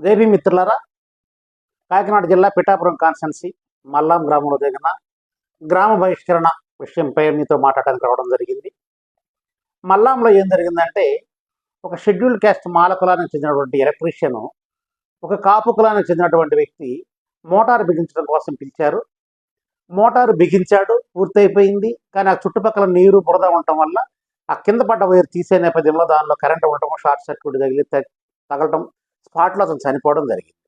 దేవి మిత్రులారా కాకినాడ జిల్లా పిఠాపురం కాన్స్టెన్సీ మల్లాం గ్రామంలో జరిగిన గ్రామ బహిష్కరణ విషయంపై మీతో మాట్లాడడానికి రావడం జరిగింది. మల్లాంలో ఏం జరిగిందంటే ఒక షెడ్యూల్ క్యాస్ట్ మాల కులానికి చెందినటువంటి ఎలక్ట్రీషియన్ ఒక కాపు కులానికి చెందినటువంటి వ్యక్తి మోటార్ బిగించడం కోసం పిలిచారు. మోటారు బిగించాడు పూర్తయిపోయింది. కానీ ఆ చుట్టుపక్కల నీరు బురద ఉండటం వల్ల ఆ కింద పడ్డ వైర్ తీసే నేపథ్యంలో దానిలో కరెంట్ ఉండటం షార్ట్ సర్క్యూట్ తగిలి తగలటం స్పాట్లో అతను చనిపోవడం జరిగింది.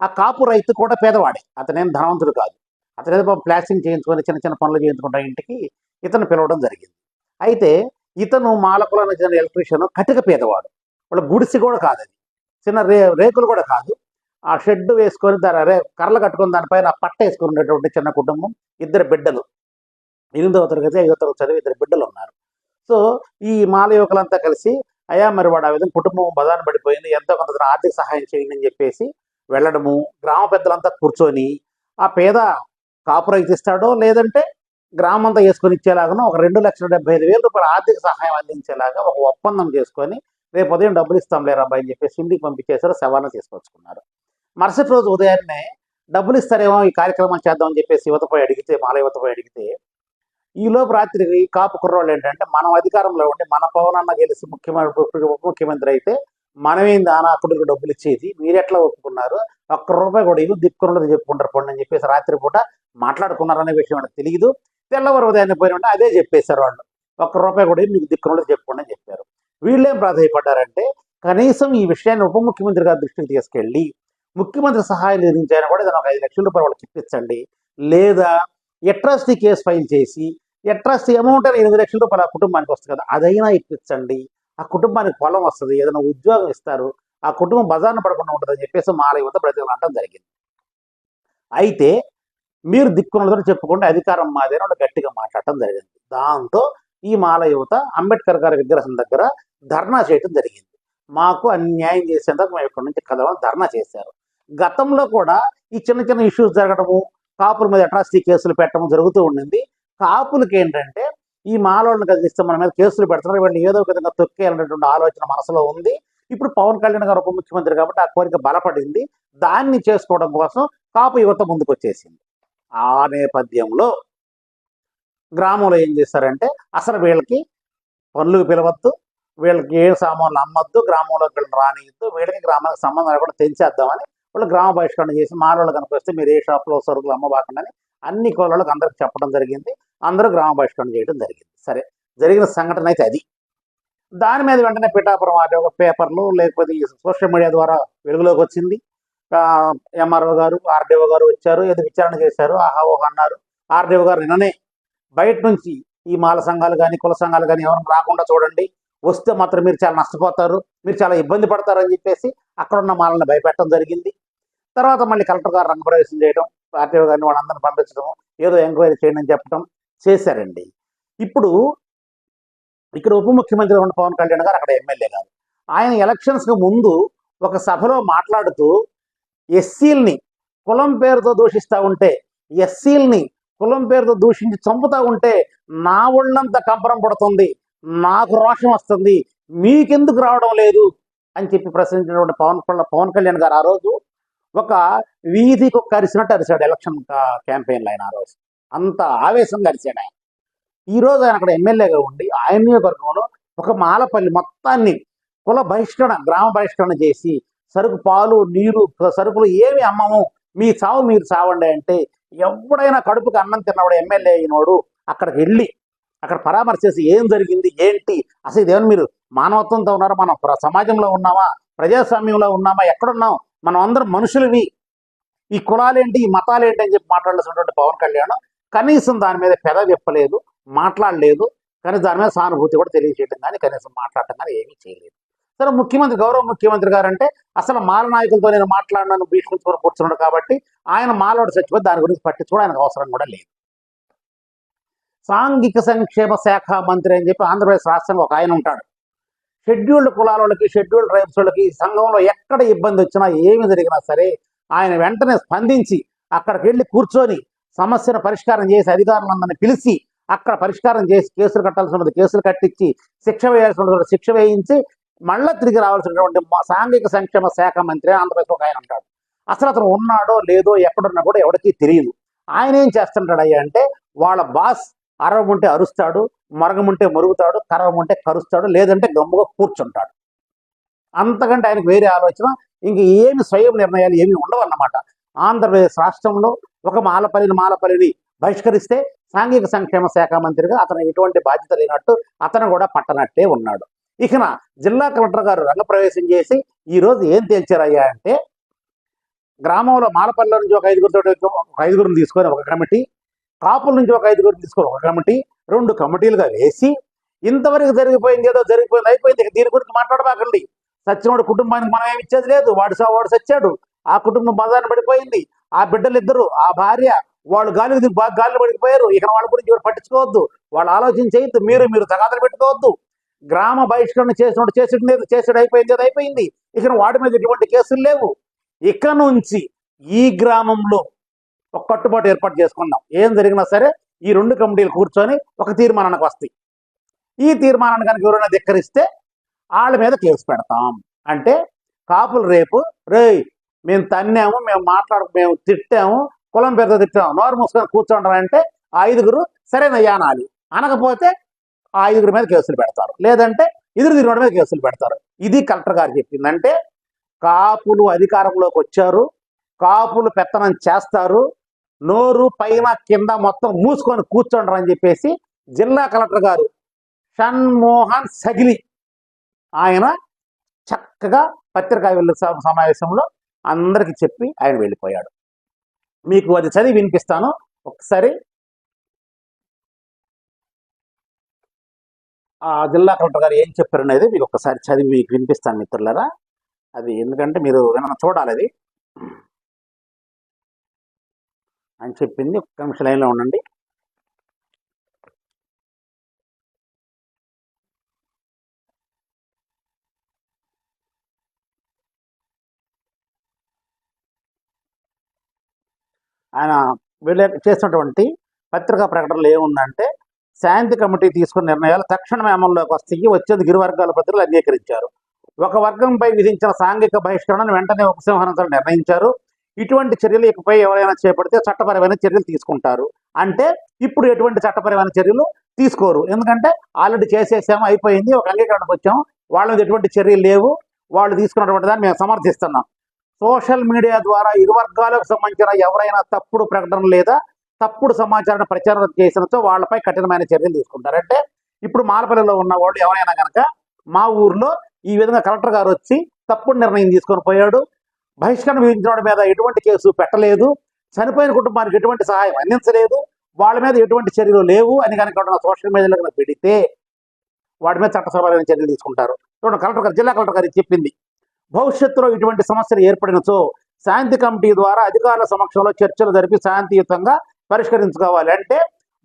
ఆ కాపు రైతు కూడా పేదవాడే. అతనేం ధనవంతుడు కాదు. అతను ఏదో ప్లాస్టింగ్ చేయించుకొని చిన్న చిన్న పనులు చేయించుకుంటా ఇంటికి ఇతను పిలవడం జరిగింది. అయితే ఇతను మాలకులను చెందిన ఎలక్ట్రీషియన్ కటిక పేదవాడు. వాళ్ళ గుడిసి కూడా కాదు అది. చిన్న రే రేకులు కూడా కాదు. ఆ షెడ్ వేసుకొని దాని రే కర్రలు కట్టుకొని దానిపైన పట్ట వేసుకుని ఉండేటువంటి చిన్న కుటుంబం ఇద్దరు బిడ్డలు. ఎనిమిదవ తరగతి ఐదవ తరగతి చదివి ఇద్దరు బిడ్డలు ఉన్నారు. సో ఈ మాల యువకులంతా కలిసి అయ్యా మరి వాడు ఆ విధంగా కుటుంబం బదాన పడిపోయింది ఎంతో కొంత ఆర్థిక సహాయం చేయండి అని చెప్పేసి వెళ్ళడము గ్రామ పెద్దలంతా కూర్చొని ఆ పేద కాపు రైతు ఇస్తాడో లేదంటే గ్రామం అంతా వేసుకొని ఇచ్చేలాగానో ఒక రెండు లక్షల డెబ్బై ఐదు వేల రూపాయల ఆర్థిక సహాయం అందించేలాగా ఒక ఒప్పందం చేసుకొని రేపు ఉదయం డబ్బులు ఇస్తాం లేరా అబ్బాయి అని చెప్పేసి ఇంటికి పంపించేశారు శవాలను తీసుకొచ్చుకున్నారు. మరుసటి రోజు ఉదయాన్నే డబ్బులు ఇస్తారేమో ఈ కార్యక్రమం చేద్దామని చెప్పేసి యువతపై అడిగితే మాల యువతపై అడిగితే ఈ రాత్రి కాపు కుర్రోళ్ళు ఏంటంటే మనం అధికారంలో ఉండి మన పవన్ అన్న గెలిచి ముఖ్యమంత్రి ఉప ముఖ్యమంత్రి అయితే మనమేంది అనాకుడికి డబ్బులు ఇచ్చేది? మీరెట్లా ఒప్పుకున్నారు? ఒక్క రూపాయి కూడా ఇవి దిక్కున్నది చెప్పుకుంటారు పండి అని చెప్పేసి రాత్రిపూట మాట్లాడుకున్నారనే విషయం మనకు తెలియదు. తెల్లవారు ఉదయాన్నే పోయిన అదే చెప్పేశారు వాళ్ళు. ఒక్క రూపాయి కూడా మీకు దిక్కున్నది చెప్పుకోండి అని చెప్పారు. వీళ్ళేం ప్రాధాయపడ్డారంటే కనీసం ఈ విషయాన్ని ఉప ముఖ్యమంత్రి గారి దృష్టికి తీసుకెళ్ళి ముఖ్యమంత్రి సహాయం నిర్మించాయని కూడా ఏదైనా ఒక ఐదు లక్షల రూపాయలు వాళ్ళకి ఇప్పించండి. లేదా ఎట్రాసిటీ కేసు ఫైల్ చేసి ఎట్రాస్ అమౌంట్ అని ఎనిమిది లక్షల రూపాయలు ఆ కుటుంబానికి వస్తుంది కదా. అదైనా ఇప్పించండి. ఆ కుటుంబానికి పొలం వస్తుంది. ఏదైనా ఉద్యోగం ఇస్తారు. ఆ కుటుంబం బజార్న పడకుండా ఉంటుందని చెప్పేసి మాల యువత బ్రతికలంటం జరిగింది. అయితే మీరు దిక్కున్నదో చెప్పుకుంటే అధికారం మాదే వాళ్ళు గట్టిగా మాట్లాడటం జరిగింది. దాంతో ఈ మాల యువత అంబేద్కర్ గారి విగ్రహం దగ్గర ధర్నా చేయటం జరిగింది. మాకు అన్యాయం చేసేందుకు మేము ఇక్కడి నుంచి కదవడం ధర్నా చేశారు. గతంలో కూడా ఈ చిన్న చిన్న ఇష్యూస్ జరగడము కాపుల మీద అట్రాసిటీ కేసులు పెట్టడం జరుగుతూ ఉండింది. కాపులకి ఏంటంటే ఈ మాలోళ్ళని కదిలిస్తే మన మీద కేసులు పెడుతున్నారు వీళ్ళు ఏదో ఒక విధంగా తొక్కేయాలనేటువంటి ఆలోచన మనసులో ఉంది. ఇప్పుడు పవన్ కళ్యాణ్ గారు ఉప ముఖ్యమంత్రి కాబట్టి ఆ కోరిక బలపడింది. దాన్ని చేసుకోవడం కోసం కాపు యువత ముందుకు వచ్చేసింది ఆ నేపథ్యంలో గ్రామంలో ఏం చేస్తారంటే అసలు వీళ్ళకి పనులకు పిలవద్దు వీళ్ళకి ఏ సామాన్లు అమ్మద్దు గ్రామంలోకి వీళ్ళని రానియద్దు వీళ్ళకి గ్రామానికి సంబంధం లేకుండా తెంచేద్దామని వాళ్ళు గ్రామ బహిష్కరణ చేసి మాలోళ్ళు కనుక వస్తే మీరు ఏ షాప్లో సరుకులు అమ్మబాకండి అని అన్ని కులాలకు అందరికి చెప్పడం జరిగింది. అందరూ గ్రామ బహిష్కరణ చేయడం జరిగింది. సరే జరిగిన సంఘటన అయితే అది. దాని మీద వెంటనే పిఠాపురం వాటి ఒక పేపర్లు లేకపోతే ఈ సోషల్ మీడియా ద్వారా వెలుగులోకి వచ్చింది. ఎంఆర్ఓ గారు ఆర్డీఓ గారు వచ్చారు ఏదో విచారణ చేశారు ఆహా అన్నారు. ఆర్డీఓ గారు నిన్ననే బయట నుంచి ఈ మాల సంఘాలు కానీ కుల సంఘాలు కానీ ఎవరు రాకుండా చూడండి. వస్తే మాత్రం మీరు చాలా నష్టపోతారు మీరు చాలా ఇబ్బంది పడతారని చెప్పేసి అక్కడున్న మాలని మాలను భయపెట్టడం జరిగింది. తర్వాత మళ్ళీ కలెక్టర్ గారు రంగప్రవేశం చేయడం ఆర్టీఓ గారిని వాళ్ళందరిని పంపించడం ఏదో ఎంక్వైరీ చేయండి అని చెప్పడం చేశారండి. ఇప్పుడు ఇక్కడ ఉప ముఖ్యమంత్రి ఉన్న పవన్ కళ్యాణ్ గారు అక్కడ ఎమ్మెల్యే గారు. ఆయన ఎలక్షన్స్కు ముందు ఒక సభలో మాట్లాడుతూ ఎస్సీల్ని కులం పేరుతో దూషిస్తా ఉంటే ఎస్సీల్ని కులం పేరుతో దూషించి చంపుతా ఉంటే నా ఒళ్ళంతా కంపరం పడుతుంది నాకు రోషం వస్తుంది మీకెందుకు రావడం లేదు అని చెప్పి ప్రశ్నించినటువంటి పవన్ పవన్ కళ్యాణ్ గారు ఆ రోజు ఒక వీధికి ఒక అరిసినట్టు అరిశాడు ఎలక్షన్ క్యాంపెయిన్లో ఆయన ఆ రోజు. అంత ఆవేశంగా అరిశాడు ఆయన. ఈ రోజు ఆయన అక్కడ ఎమ్మెల్యేగా ఉండి ఆయన నియోజకవర్గంలో ఒక మాలపల్లి మొత్తాన్ని కుల బహిష్కరణ గ్రామ బహిష్కరణ చేసి సరుకు పాలు నీరు సరుకులు ఏమి అమ్మము మీ చావు మీరు చావండి అంటే ఎవడైనా కడుపుకి అన్నం తిన్నవాడు ఎమ్మెల్యే అయినోడు అక్కడికి వెళ్ళి అక్కడ పరామర్శేసి ఏం జరిగింది ఏంటి అసలు ఇదేమన్నా మీరు మానవత్వంతో ఉన్నారా మనం సమాజంలో ఉన్నామా ప్రజాస్వామ్యంలో ఉన్నామా ఎక్కడున్నాం మనం అందరం మనుషులవి ఈ కులాలేంటి ఈ మతాలేంటి అని చెప్పి మాట్లాడాల్సినటువంటి పవన్ కళ్యాణ్ కనీసం దాని మీద పెద చెప్పలేదు మాట్లాడలేదు కానీ దాని మీద సానుభూతి కూడా తెలియజేయడం కానీ కనీసం మాట్లాడటం కానీ ఏమీ చేయలేదు. సరే ముఖ్యమంత్రి గౌరవ ముఖ్యమంత్రి గారు అంటే అసలు మాల నాయకులతో నేను మాట్లాడినాను భీష్మించుకొని కూర్చున్నాడు కాబట్టి ఆయన మాలోడు చచ్చిపోయి దాని గురించి పట్టించుకోవడం ఆయనకు అవసరం కూడా లేదు. సాంఘిక సంక్షేమ శాఖ మంత్రి అని చెప్పి ఆంధ్రప్రదేశ్ రాష్ట్రంలో ఒక ఆయన ఉంటాడు. షెడ్యూల్డ్ కులాల వాళ్ళకి షెడ్యూల్డ్ ట్రైబ్స్ వాళ్ళకి సంఘంలో ఎక్కడ ఇబ్బంది వచ్చినా ఏమి జరిగినా సరే ఆయన వెంటనే స్పందించి అక్కడికి వెళ్ళి కూర్చొని సమస్యను పరిష్కారం చేసి అధికారులందరినీ పిలిచి అక్కడ పరిష్కారం చేసి కేసులు కట్టాల్సి ఉన్నది కేసులు కట్టించి శిక్ష వేయాల్సిన శిక్ష వేయించి మళ్ళా తిరిగి రావాల్సినటువంటి మా- సాంఘిక సంక్షేమ శాఖ మంత్రి ఆంధ్రప్రదేశ్ ఒక ఆయన ఉంటాడు. అసలు అతను ఉన్నాడో లేదో ఎక్కడున్నా కూడా ఎవరికీ తెలియదు. ఆయన ఏం చేస్తుంటాడు అయ్యా అంటే వాళ్ళ బాస్ అరవముంటే అరుస్తాడు మరగముంటే మరుగుతాడు కరవముంటే కరుస్తాడు లేదంటే గమ్ముగా కూర్చుంటాడు. అంతకంటే ఆయనకు వేరే ఆలోచన ఇంక ఏమి స్వయం నిర్ణయాలు ఏమి ఉండవన్నమాట. ఆంధ్రప్రదేశ్ రాష్ట్రంలో ఒక మాలపల్లిని మాలపల్లిని బహిష్కరిస్తే సాంఘిక సంక్షేమ శాఖ మంత్రిగా అతను ఎటువంటి బాధ్యత లేనట్టు అతను కూడా పట్టనట్టే ఉన్నాడు. ఇకన జిల్లా కలెక్టర్ గారు రంగప్రవేశం చేసి ఈ రోజు ఏం తేల్చారయ్యా అంటే గ్రామంలో మాలపల్లి నుంచి ఒక ఐదుగురితో ఒక ఐదుగురిని తీసుకొని ఒక కమిటీ కాపుల నుంచి ఒక ఐదుగురిని తీసుకొని ఒక కమిటీ రెండు కమిటీలుగా వేసి ఇంతవరకు జరిగిపోయింది ఏదో జరిగిపోయింది అయిపోయింది. దీని గురించి మాట్లాడబాకండి సచ్చినోడు కుటుంబానికి మనం ఏమి ఇచ్చేది లేదు. వాడు సా- వాడు సచ్చాడు. ఆ కుటుంబం బజార్న పడిపోయింది. ఆ బిడ్డలు ఇద్దరు ఆ భార్య వాళ్ళు గాలి బాగా గాలిలో పడిపోయారు. ఇక వాళ్ళ గురించి ఎవరు పట్టించుకోవద్దు. వాళ్ళు ఆలోచన చేయొద్దు. మీరు మీరు తగాదలు పెట్టుకోవద్దు. గ్రామ బహిష్కరణ చేసినట్టు చేసేది లేదు. చేసేది అయిపోయింది అది అయిపోయింది. ఇక వాడి మీద ఎటువంటి కేసులు లేవు. ఇక నుంచి ఈ గ్రామంలో ఒక కట్టుబాటు ఏర్పాటు చేసుకున్నాం. ఏం జరిగినా సరే ఈ రెండు కమిటీలు కూర్చొని ఒక తీర్మానానికి వస్తాయి. ఈ తీర్మానాన్ని కనుక ఎవరైనా ధిక్కరిస్తే వాళ్ళ మీద కేసు పెడతాం. అంటే కాపులు రేపు రేయ్ మేము తన్నాము మేము మాట్లాడు మేము తిట్టాము కులం పెద్ద తిట్టాము నోరు మూసుకొని కూర్చోంటారంటే ఆ ఐదుగురు సరైన అనాలి అనకపోతే ఆ ఐదుగురి మీద కేసులు పెడతారు. లేదంటే ఎదురు తిరగడం మీద కేసులు పెడతారు. ఇది కలెక్టర్ గారు చెప్పిందంటే కాపులు అధికారంలోకి వచ్చారు. కాపులు పెత్తనం చేస్తారు. నోరు పైన కింద మొత్తం మూసుకొని కూర్చోండి అని చెప్పేసి జిల్లా కలెక్టర్ గారు షణ్మోహన్ సగిలి ఆయన చక్కగా పత్రికా విలేకరుల సమావేశంలో అందరికీ చెప్పి ఆయన వెళ్ళిపోయాడు. మీకు అది చదివి వినిపిస్తాను. ఒకసారి ఆ జిల్లా కలెక్టర్ గారు ఏం చెప్పారు అనేది మీకు ఒకసారి చదివి మీకు వినిపిస్తాను మిత్రులరా. అది ఎందుకంటే మీరు ఏమైనా చూడాలి అది. అని చెప్పింది. ఒక్క నిమిషం లైన్లో ఉండండి. ఆయన వీళ్ళ చేసినటువంటి పత్రికా ప్రకటనలు ఏముందంటే శాంతి కమిటీ తీసుకున్న నిర్ణయాలు తక్షణమే అమల్లోకి వస్తాయి. వచ్చేది గిరు వర్గాల ప్రజలు అంగీకరించారు. ఒక వర్గంపై విధించిన సాంఘిక బహిష్కరణను వెంటనే ఉపసంహరించాలని నిర్ణయించారు. ఇటువంటి చర్యలు ఇకపై ఎవరైనా చేపడితే చట్టపరమైన చర్యలు తీసుకుంటారు. అంటే ఇప్పుడు ఎటువంటి చట్టపరమైన చర్యలు తీసుకోరు. ఎందుకంటే ఆల్రెడీ చేసేసాము అయిపోయింది ఒక అంగీకరణకు వచ్చాము వాళ్ళ మీద ఎటువంటి చర్యలు లేవు. వాళ్ళు తీసుకున్నటువంటి దాన్ని మేము సమర్థిస్తున్నాం. సోషల్ మీడియా ద్వారా ఇరు వర్గాలకు సంబంధించిన ఎవరైనా తప్పుడు ప్రకటన లేదా తప్పుడు సమాచారాన్ని ప్రచారం చేసినతో వాళ్ళపై కఠినమైన చర్యలు తీసుకుంటారు. అంటే ఇప్పుడు మాలపల్లిలో ఉన్న వాళ్ళు ఎవరైనా కనుక మా ఊర్లో ఈ విధంగా కలెక్టర్ గారు వచ్చి తప్పుడు నిర్ణయం తీసుకొని పోయాడు. బహిష్కరణ విధించిన మీద ఎటువంటి కేసు పెట్టలేదు. చనిపోయిన కుటుంబానికి ఎటువంటి సహాయం అందించలేదు. వాళ్ళ మీద ఎటువంటి చర్యలు లేవు అని కనుక సోషల్ మీడియాలో కనుక పెడితే వాడి మీద చట్టసభలైన చర్యలు తీసుకుంటారు. చూడండి కలెక్టర్ గారు జిల్లా కలెక్టర్ గారు చెప్పింది. భవిష్యత్తులో ఇటువంటి సమస్యలు ఏర్పడినచో శాంతి కమిటీ ద్వారా అధికారుల సమక్షంలో చర్చలు జరిపి శాంతియుతంగా పరిష్కరించుకోవాలి. అంటే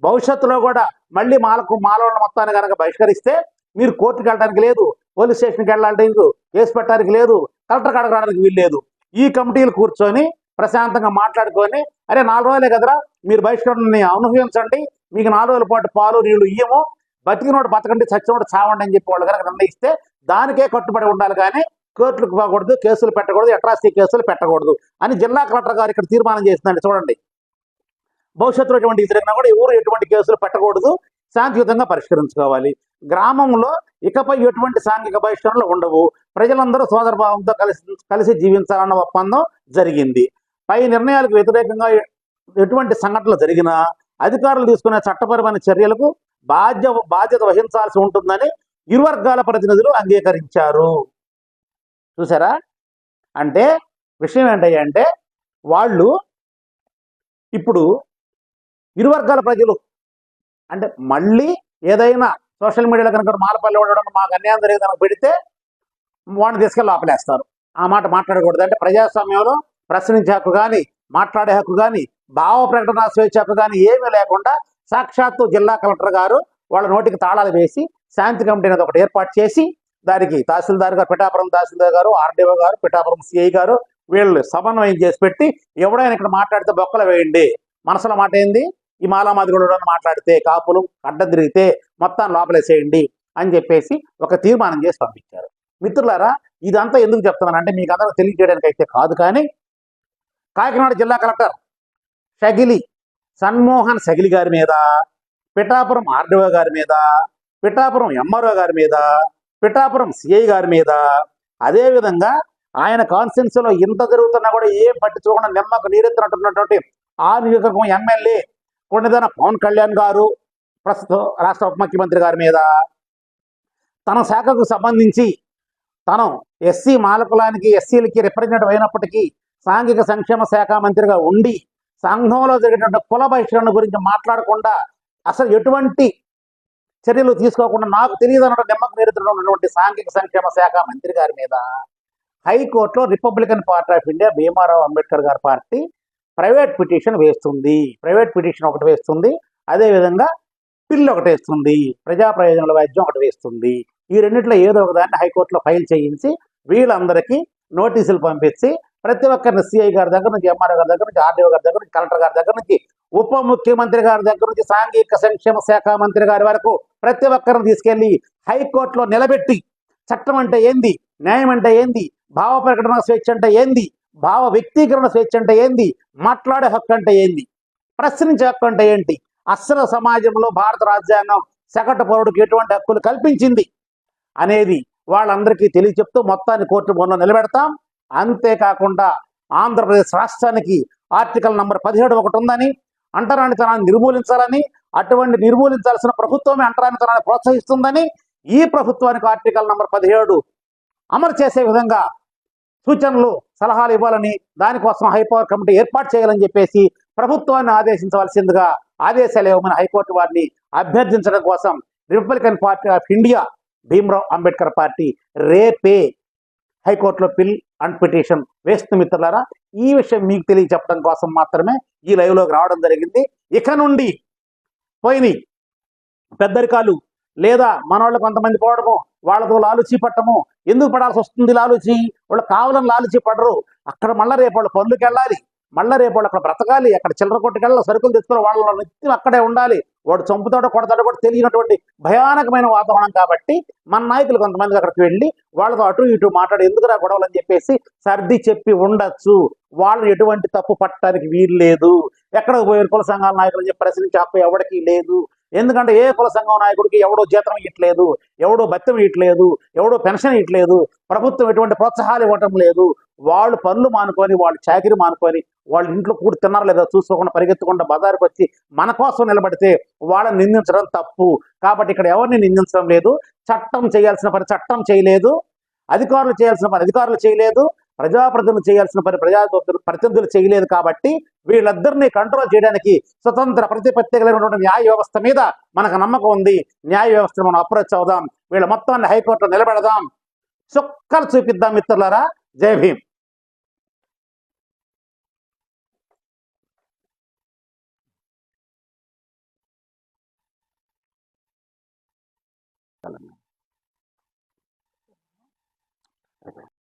భవిష్యత్తులో కూడా మళ్ళీ మాలకు మాలవల మొత్తాన్ని కనుక బహిష్కరిస్తే మీరు కోర్టుకు వెళ్ళడానికి లేదు పోలీస్ స్టేషన్కి వెళ్ళడానికి కేసు పెట్టడానికి లేదు కలెక్టర్ కాడకు రావడానికి లేదు. ఈ కమిటీలు కూర్చొని ప్రశాంతంగా మాట్లాడుకొని అరే నాలుగు రోజులే కదరా మీరు బహిష్కరణని అనుభవించండి మీకు నాలుగు రోజుల పాటు పాలు నీళ్ళు ఇయ్యము బతికినోడు బతకండి చచ్చినోడు చావండి అని చెప్పి వాళ్ళు కనుక నిర్ణయిస్తే దానికే కట్టుబడి ఉండాలి కానీ కోర్టులకు పోకూడదు కేసులు పెట్టకూడదు అట్రాసిటీ కేసులు పెట్టకూడదు అని జిల్లా కలెక్టర్ గారు ఇక్కడ తీర్మానం చేసిందండి. చూడండి. భవిష్యత్తులో ఎటువంటి జరిగినా కూడా ఎవరు ఎటువంటి కేసులు పెట్టకూడదు శాంతియుతంగా పరిష్కరించుకోవాలి. గ్రామంలో ఇకపై ఎటువంటి సాంఘిక బహిష్కరణలు ఉండవు. ప్రజలందరూ సోదరభావంతో కలిసి కలిసి జీవించాలన్న ఒప్పందం జరిగింది. పై నిర్ణయాలకు వ్యతిరేకంగా ఎటువంటి సంఘటనలు జరిగినా అధికారులు తీసుకునే చట్టపరమైన చర్యలకు బాధ్య బాధ్యత వహించాల్సి ఉంటుందని ఇరు వర్గాల ప్రతినిధులు అంగీకరించారు. చూసారా? అంటే విషయం ఏంటంటే అంటే వాళ్ళు ఇప్పుడు ఇరు వర్గాల ప్రజలు అంటే మళ్ళీ ఏదైనా సోషల్ మీడియాలో కనుక మాలపల్లి ఉండడం మాకు అన్యాయం జరిగేదానికి పెడితే వాడిని తీసుకెళ్ళి లోపలేస్తారు ఆ మాట మాట్లాడకూడదు. అంటే ప్రజాస్వామ్యంలో ప్రశ్నించే హక్కు కానీ మాట్లాడే హక్కు కానీ భావ ప్రకటన స్వేచ్ఛ హక్కు కానీ ఏమీ లేకుండా సాక్షాత్తు జిల్లా కలెక్టర్ గారు వాళ్ళ నోటికి తాళాలు వేసి శాంతి కమిటీ అనేది ఒకటి ఏర్పాటు చేసి దానికి తహసీల్దార్ గారు పిఠాపురం తహసీల్దార్ గారు ఆర్డీఓ గారు పిఠాపురం సిఐ గారు వీళ్ళు సమన్వయం చేసి పెట్టి ఎవడైనా ఇక్కడ మాట్లాడితే బొక్కలు వేయండి. మనసులో మాట ఏంది? ఈ మాలామాది కూడా మాట్లాడితే కాపులు అడ్డం తిరిగితే మొత్తం లోపలేసేయండి అని చెప్పేసి ఒక తీర్మానం చేసి పంపించారు. మిత్రులారా ఇదంతా ఎందుకు చెప్తున్నానంటే మీకు అందరూ తెలియజేయడానికి అయితే కాదు కానీ కాకినాడ జిల్లా కలెక్టర్ షగిలి సన్మోహన్ సగిలి గారి మీద పిఠాపురం ఆర్డీఓ గారి మీద పిఠాపురం ఎంఆర్ఓ గారి మీద పిఠాపురం సిఐ గారి మీద అదేవిధంగా ఆయన కాన్స్టిట్యున్సీలో ఇంత జరుగుతున్నా కూడా ఏం పట్టించుకోకుండా నిమ్మకు నీరెత్తినట్టున్నటువంటి ఆ నియోజకవర్గం ఎమ్మెల్యే కొండదన పవన్ కళ్యాణ్ గారు ప్రస్తుతం రాష్ట్ర ఉప ముఖ్యమంత్రి గారి మీద తన శాఖకు సంబంధించి తను ఎస్సీ మాలకులానికి ఎస్సీలకి రిప్రజెంటేటివ్ అయినప్పటికీ సాంఘిక సంక్షేమ శాఖ మంత్రిగా ఉండి సంఘంలో జరిగినటువంటి కుల బహిష్కరణ గురించి మాట్లాడకుండా అసలు ఎటువంటి చర్యలు తీసుకోకుండా నాకు తెలియదు అన్న నిమ్మకు ఉన్నటువంటి సాంఘిక సంక్షేమ శాఖ మంత్రి గారి మీద హైకోర్టులో Republican party of India Bhimarao Ambedkar గారి పార్టీ ప్రైవేట్ పిటిషన్ వేస్తుంది. ప్రైవేట్ పిటిషన్ ఒకటి వేస్తుంది. అదేవిధంగా పిల్లు ఒకటి వేస్తుంది. ప్రజా ప్రయోజనాల వైద్యం ఒకటి వేస్తుంది. ఈ రెండిట్లో ఏదో ఒక దాన్ని హైకోర్టులో ఫైల్ చేయించి వీళ్ళందరికీ నోటీసులు పంపించి ప్రతి ఒక్కరిని సిఐ గారి దగ్గర నుంచి ఎంఆర్ఓ గారి దగ్గర నుంచి ఆర్డీఓ గారి దగ్గర నుంచి కలెక్టర్ గారి దగ్గర నుంచి ఉప ముఖ్యమంత్రి గారి దగ్గర నుంచి సాంఘిక సంక్షేమ శాఖ మంత్రి గారి వరకు ప్రతి ఒక్కరిని తీసుకెళ్ళి హైకోర్టులో నిలబెట్టి చట్టం అంటే ఏంది? న్యాయం అంటే ఏంది? భావ ప్రకటన స్వేచ్ఛ అంటే ఏంది? భావ వ్యక్తీకరణ స్వేచ్ఛ అంటే ఏంది? మాట్లాడే హక్కు అంటే ఏంది? ప్రశ్నించే హక్కు అంటే ఏంటి? అస్సలు సమాజంలో భారత రాజ్యాంగం సగటు పౌరుడికి ఎటువంటి హక్కులు కల్పించింది? అనేది వాళ్ళందరికీ తెలియచెప్తూ మొత్తాన్ని కోర్టు బోన్లో నిలబెడతాం. అంతేకాకుండా ఆంధ్రప్రదేశ్ రాష్ట్రానికి ఆర్టికల్ నంబర్ పదిహేడు ఒకటి ఉందని అంటరానితనాన్ని నిర్మూలించాలని అటువంటి నిర్మూలించాల్సిన ప్రభుత్వమే అంటరానితనాన్ని ప్రోత్సహిస్తుందని ఈ ప్రభుత్వానికి ఆర్టికల్ నంబర్ పదిహేడు అమలు చేసే విధంగా సూచనలు సలహాలు ఇవ్వాలని దానికోసం హైపవర్ కమిటీ ఏర్పాటు చేయాలని చెప్పేసి ప్రభుత్వాన్ని ఆదేశించవలసిందిగా ఆదేశాలు ఇవ్వమని హైకోర్టు వారిని అభ్యర్థించడం కోసం Republican party of India Bhimrao Ambedkar party రేపే హైకోర్టులో పిల్ అండ్ పిటిషన్ వేస్తుంది మిత్రులారా. ఈ విషయం మీకు తెలియ చెప్పడం కోసం మాత్రమే ఈ లైవ్లోకి రావడం జరిగింది. ఇక నుండి పోయినాయి పెద్దరికాలు లేదా మనవాళ్ళు కొంతమంది పోవడము వాళ్ళతో లాలుచి పట్టము ఎందుకు పడాల్సి వస్తుంది లాలుచి? వాళ్ళు కావాలని లాలుచి పడరు. అక్కడ మళ్ళీ రేపు వాళ్ళు పనులకు వెళ్ళాలి. మళ్ళీ రేపు వాళ్ళు అక్కడ బ్రతకాలి అక్కడ చిల్లర కొట్టుకెళ్ళి సరుకులు తెచ్చుకొని వాళ్ళ నిత్యం అక్కడే ఉండాలి. వాడు చంపుతాడో కొడతాడో కూడా తెలియనటువంటి భయానకమైన వాతావరణం కాబట్టి మన నాయకులు కొంతమంది అక్కడికి వెళ్ళి వాళ్ళతో అటు ఇటు మాట్లాడి ఎందుకురా గొడవలు అని చెప్పేసి సర్ది చెప్పి ఉండొచ్చు. వాళ్ళు ఎటువంటి తప్పు పట్టడానికి వీలు లేదు. ఎక్కడికి పోయారు? కుల సంఘాల నాయకులు అని చెప్పి ప్రశ్నించే హక్కు ఎవరికి లేదు. ఎందుకంటే ఏ కుల సంఘం నాయకుడికి ఎవడో జీతం ఇవ్వట్లేదు ఎవడో భత్యం ఇవ్వట్లేదు ఎవడో పెన్షన్ ఇవ్వట్లేదు ప్రభుత్వం ఎటువంటి ప్రోత్సాహాలు ఇవ్వటం లేదు. వాళ్ళు పనులు మానుకొని వాళ్ళు చాకిరి మానుకొని వాళ్ళ ఇంట్లో కూడి తిన్నారు లేదా చూసుకోకుండా పరిగెత్తకుండా బజారుకు వచ్చి మన కోసం నిలబడితే వాళ్ళని నిందించడం తప్పు. కాబట్టి ఇక్కడ ఎవరిని నిందించడం లేదు? చట్టం చేయాల్సిన పని చట్టం చేయలేదు. అధికారులు చేయాల్సిన పని అధికారులు చేయలేదు. ప్రజాప్రతినిధులు చేయాల్సిన పని ప్రజా ప్రతినిధులు చేయలేదు కాబట్టి వీళ్ళిద్దరిని కంట్రోల్ చేయడానికి స్వతంత్ర ప్రతిపత్తి కలిగినటువంటి న్యాయ వ్యవస్థ మీద మనకు నమ్మకం ఉంది. న్యాయ వ్యవస్థను మనం అప్రోచ్ అవుదాం. వీళ్ళ మొత్తాన్ని హైకోర్టులో నిలబెడదాం. చుక్కలు చూపిద్దాం మిత్రులారా. జై భీమ్.